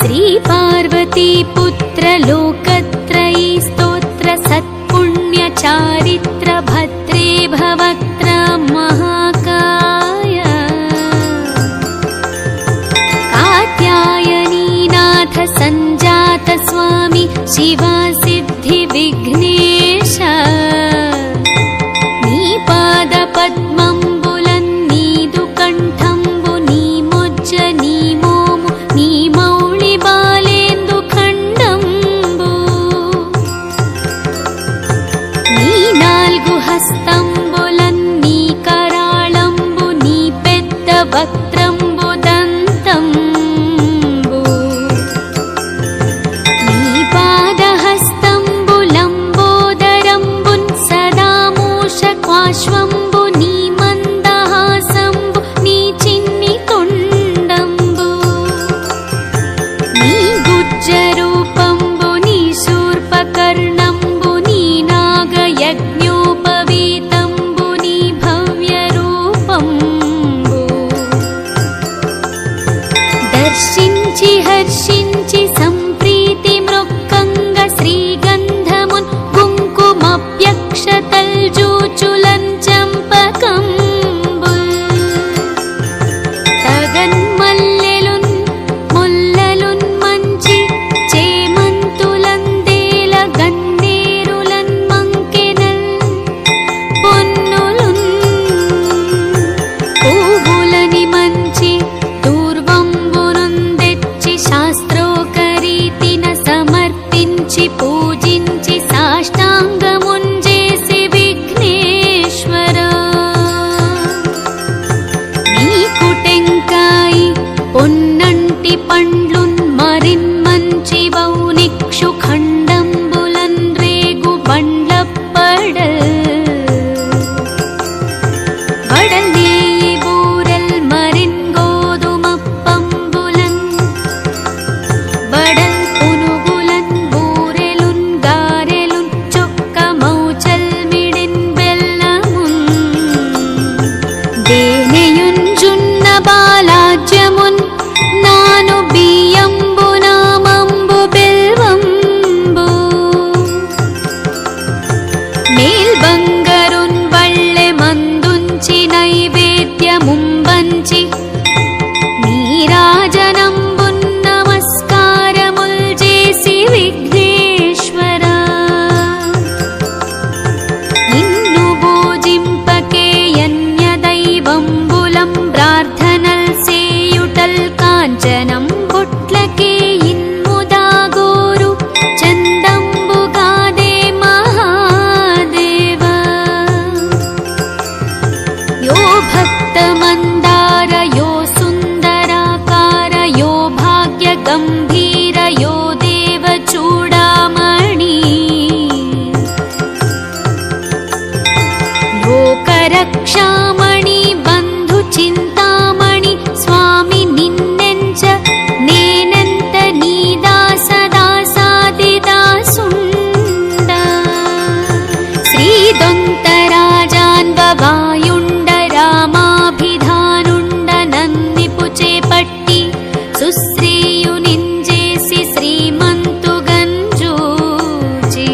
श्रीपार्वतीपुत्रलोकत्रयीस्तोत्र सत्पुण्यचारित्रभद्रे भवत्र महाकाय। आत्यायनीनाथ सञ्जात स्वामी शिवा హస్తంబులన్నీ కరాళంబు నీ పెద్ద వక్త్రంబు దంతంబు. నీ పాదహస్తంబులంబోదరంబున్ సదా నీ বসাতা மேல் பங்க रक्षामणि बन्धुचिन्तामणि स्वामि निन्नञ्च नेनन्तनीदा सदा सादिदा नेनन्तनीदासदासादि दासुण्ड श्रीदन्तराजान्बवायुण्डरामाभिधानुण्ड नन्दिपुचे पट्टि सुश्रीयुनिञ्जेसि श्रीमन्तु गञ्जूजे।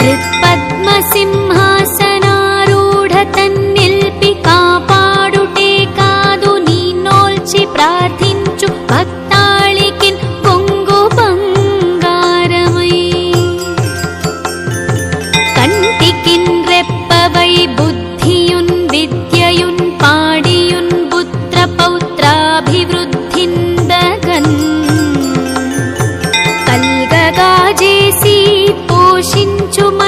हृत्पद्मसिंह దయచేసి పోషించుమ?